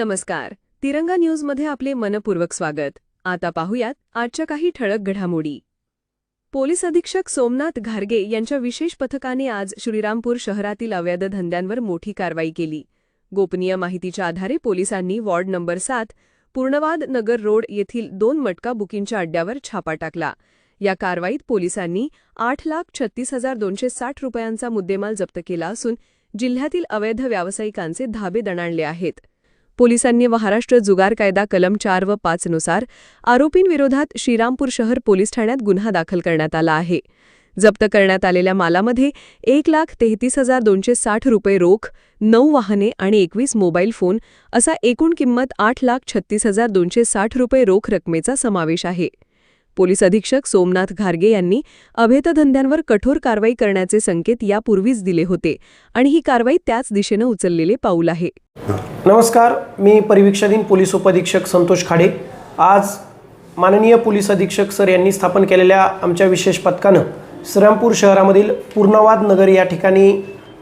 नमस्कार. तिरंगा न्यूजमध्ये आपले मनपूर्वक स्वागत. आता पाहूयात आजच्या काही ठळक घडामोडी. पोलीस अधीक्षक सोमनाथ घारगे यांच्या विशेष पथकाने आज श्रीरामपूर शहरातील अवैध धंद्यांवर मोठी कारवाई केली. गोपनीय माहितीच्या आधारे पोलिसांनी वॉर्ड नंबर सात पूर्णवाद नगर रोड येथील दोन मटका बुकिंगच्या अड्ड्यावर छापा टाकला. या कारवाईत पोलिसांनी आठ लाख छत्तीस हजार दोनशे साठ रुपयांचा मुद्देमाल जप्त केला असून जिल्ह्यातील अवैध व्यावसायिकांचे धाबे दणाणले आहेत. पोलिसांनी महाराष्ट्र जुगार कायदा कलम चार व पाच नुसार आरोपींविरोधात श्रीरामपूर शहर पोलीस ठाण्यात गुन्हा दाखल करण्यात आला आहे. जप्त करण्यात आलेल्या मालामध्ये एक लाख तेहतीस हजार दोनशे साठ रुपये रोख नऊ वाहने आणि एकवीस मोबाईल फोन असा एकूण किंमत आठ लाख छत्तीस हजार दोनशे साठ रुपये रोख रकमेचा समावेश आहे. पोलीस अधीक्षक सोमनाथ घारगे यांनी अभेतधंद्यांवर कठोर कारवाई करण्याचे संकेत यापूर्वीच दिले होते आणि ही कारवाई त्याच दिशेनं उचललेले पाऊल आहे. नमस्कार मी परिवीक्षाधीन पोलीस उपअधीक्षक संतोष खाडे. आज माननीय पोलीस अधीक्षक सर यांनी स्थापन केलेल्या आमच्या विशेष पथकानं श्रीरामपूर शहरामधील पूर्णवाद नगर या ठिकाणी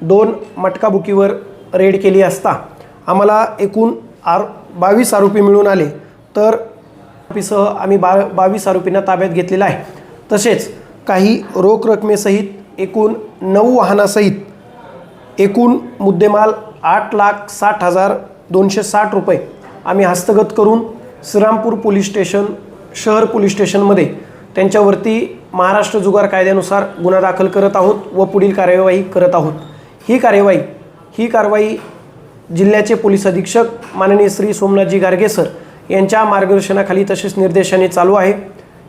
दोन मटकाबुकीवर रेड केली असता आम्हाला एकूण आर बावीस आरोपी मिळून आले. तर आरोपीसह आम्ही बा बावीस आरोपींना ताब्यात घेतलेला आहे. तसेच काही रोख रकमेसहित एकूण नऊ वाहनासहित एकूण मुद्देमाल आठ लाख साठ हजार दोनशे साठ रुपये आम्ही हस्तगत करून श्रीरामपूर पोलीस स्टेशन शहर पोलीस स्टेशनमध्ये त्यांच्यावरती महाराष्ट्र जुगार कायद्यानुसार गुन्हा दाखल करत आहोत व पुढील कार्यवाही करत आहोत. ही कार्यवाही ही कारवाई जिल्ह्याचे पोलीस अधीक्षक माननीय श्री सोमनाथजी गारगे सर यांच्या मार्गदर्शनाखाली तसेच निर्देशाने चालू आहे.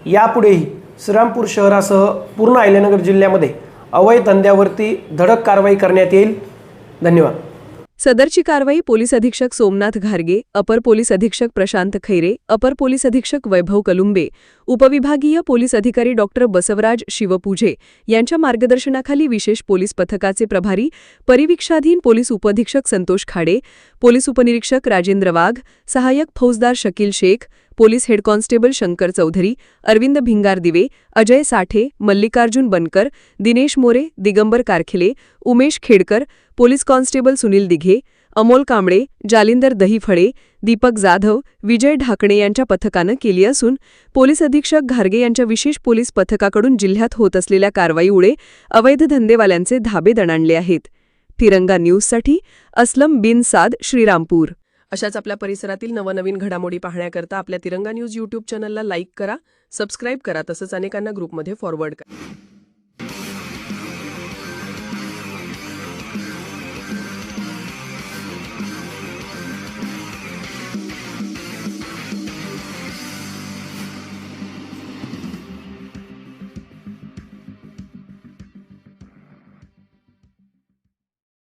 यापुढेही श्रीरामपूर शहरासह पूर्ण अहिल्यानगर जिल्ह्यामध्ये अवैध धंद्यावरती धडक कारवाई करण्यात येईल. धन्यवाद. सदरची कारवाई पोलीस अधीक्षक सोमनाथ घारगे अपर पोलीस अधीक्षक प्रशांत खैरे अपर पोलीस अधीक्षक वैभव कलुंबे उपविभागीय पोलीस अधिकारी डॉक्टर बसवराज शिवपूजे यांच्या मार्गदर्शनाखाली विशेष पोलीस पथकाचे प्रभारी परिवीक्षाधीन पोलीस उपअधीक्षक संतोष खाडे पोलीस उपनिरीक्षक राजेंद्र वाघ सहाय्यक फौजदार Shakeel Shaikh police head constable Shankar Chaudhari Arvind Bhingardive Ajay Sathe Mallikarjun Bankar Dinesh More Digambar Karkhile Umesh Khedkar police constable Sunil Dighe Amol Kamble Jalindar Dahiphale Deepak Jadhav Vijay Dhakane यांच्या पथकानं केली असून police अधीक्षक घारगे यांच्या विशेष police पथकाकडून जिल्ह्यात होत असलेल्या कारवाईमुळे अवैध धंदेवाल्यांचे धाबे दणाणले आहेत. तिरंगा न्यूजसाठी अस्लम बिन साद श्रीरामपूर. अशाच आपल्या परिसरातील नवनवीन घडामोडी पाहण्याकरता आपल्या तिरंगा न्यूज यूट्यूब चॅनलला लाईक करा सबस्क्राईब करा तसंच अनेकांना ग्रुपमध्ये फॉरवर्ड करा.